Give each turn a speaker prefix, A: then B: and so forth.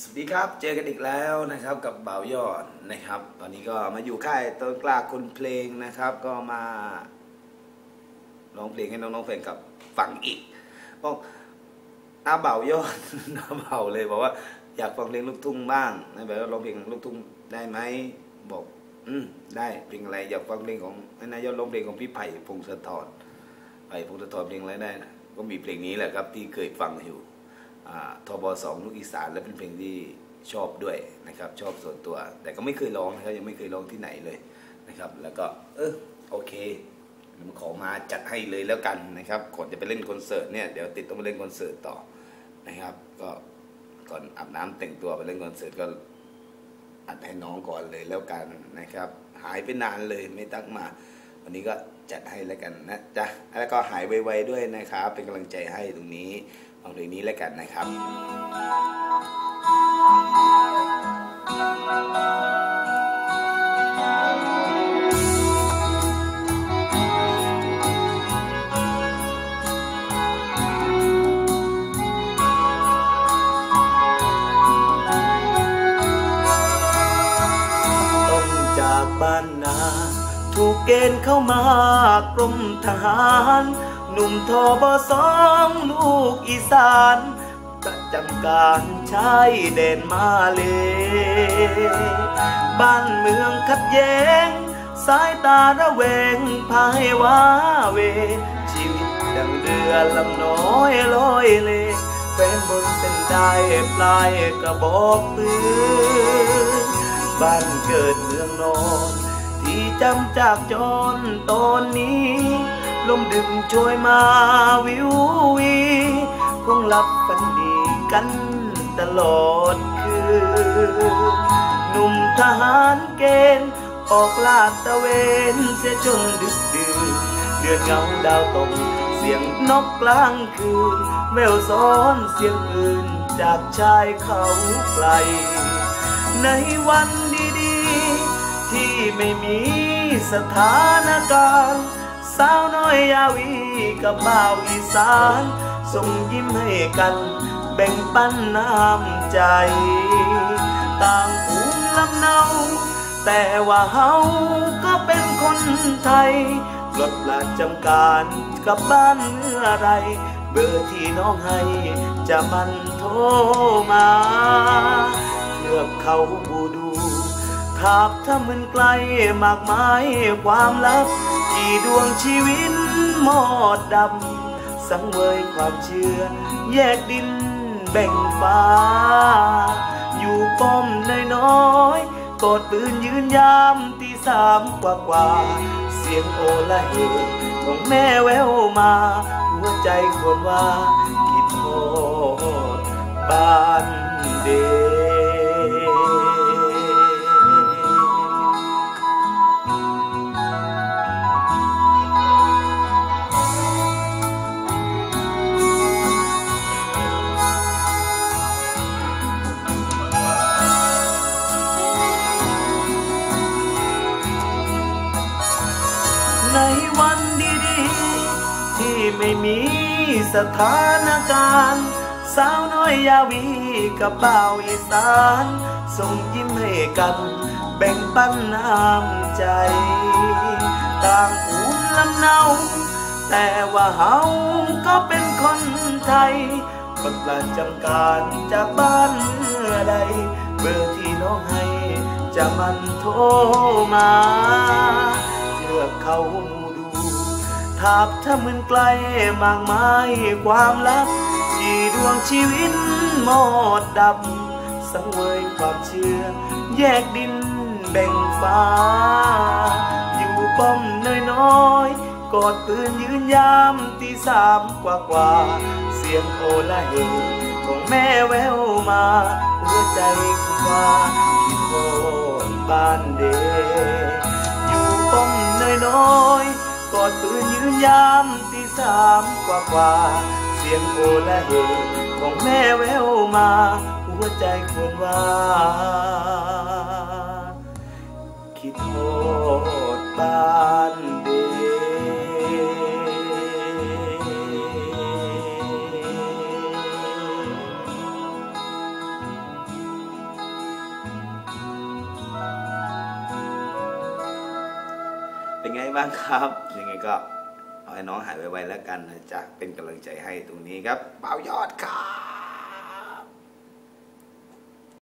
A: สวัสดีครับ เจอกันอีกแล้วนะครับกับบ่าวยอดนะครับ ตอนนี้ก็มาอยู่ค่ายต้นกล้าคนเพลงนะครับ ก็มาร้องเพลงให้น้องๆแฟนกับฟังอีกบอกน้าเบายอดน้าเบาเลยบอกว่าอยากฟังเพลงลูกทุ่งบ้างนะแบบว่าร้องเพลงลูกทุ่งได้ไหมบอก อืมได้เพลงอะไรอยากฟังเพลงของนายยอดร้องเพลงของพี่ไผ่พงศธรไผ่พงศธรเพลงอะไรได้นะก็มีเพลงนี้แหละครับที่เคยฟังอยู่ ทบสองลูกอีสานและเป็นเพลงที่ชอบด้วยนะครับ ชอบส่วนตัว แต่ก็ไม่เคยร้องนะครับยังไม่เคยร้องที่ไหนเลยนะครับ แล้วก็เออโอเคผมขอมาจัดให้เลยแล้วกันนะครับก่อนจะไปเล่นคอนเสิร์ตเนี่ยเดี๋ยวติดต้องไปเล่นคอนเสิร์ตต่อนะครับ ก็ก่อนอาบน้ำแต่งตัวไปเล่นคอนเสิร์ตก็อัดให้น้องก่อนเลยแล้วกันนะครับ หายไปนานเลยไม่ตั้งมา วันนี้ก็จัดให้แล้วกันนะจ๊ะแล้วก็หายไวๆด้วยนะครับ เป็นกำลังใจให้ตรงนี้ ฟังเพลงนี้แล้วกันนะครับ
B: ต้องจากบ้านนา ถูกเกณฑ์เข้ามากรมทหาร หนุ่มทอบสองลูกอีสานประจำการชายแดนมาเล บ้านเมืองขัดแย้ง สายตาระแวงพายว้าเว ชีวิตดังเรือลำน้อยลอยเลแฟนบนเส้นได้ปลายกระบอกปืนบ้านเกิดเมืองนอน ที่จำจากจนตอนนี้ ลมดึงช่วยมาวิววีคงหลับฝันดีกันตลอดคืนหนุ่มทหารเกณฑ์ออกลาดตะเวนเสียจนดึกดื่นเดือนเงาดาวตกเสียงนกกลางคืนแววซ้อนเสียงปืนจากชายเขาไกล ในวันดีๆ ที่ไม่มีสถานการณ์ สาวน้อยยาวีกับบ่าวอีสานส่งยิ้มให้กัน แบ่งปันน้ำใจ ต่างภูมิลำเนา แต่ว่าเฮาก็เป็นคนไทยลดละจำการกับบ้านเมื่อไร เบอร์ที่น้องให้จะมันโทรมาเลือกเขาบูดูถากถ้ามันไกลมากมายความลับ ที่ดวงชีวิตหมอดดำ สังเวยความเชื่อ แยกดินแบ่งฟ้า อยู่ป้อมน้อยๆกอดปืนยืนยามตีสามกว่ากว่าเสียงโอละเฮของแม่แววมา หัวใจคนว่าคิดโทษบ้านเด ในวันดีๆ ที่ไม่มีสถานการณ์ สาวน้อยยาวีกับเบ่าอีสาน ส่งยิ้มให้กัน แบ่งปันน้ำใจ ต่างภูมิลำเนา แต่ว่าเฮาก็เป็นคนไทยคนประจำการจากบ้านเมื่อใดเบอร์ที่น้องให้จะมันโทรมา กเขาดูถาบถ้ามันไกลมากมายความลับที่ดวงชีวิตหมอดดำสังเวยความเชื่อ แยกดินแบ่งฟ้า อยู่ป้อมน้อยๆกอดปืนยืนยามตีสามกว่ากว่า เสียงโอละเฮของแม่แววมา หัวใจคือว่าคิดโทษบ้านเด ยามตีสามกว่ากว่า เสียงโอละเหฮของแม่แววมา หัวใจคนว่า คิดโทษบ้านเด
A: เป็นไงบ้างครับ ยังไงก็ ขอให้น้องหายไวๆแล้วกันนะจ๊ะเป็นกำลังใจให้ตรงนี้ครับเป่ายอดครับ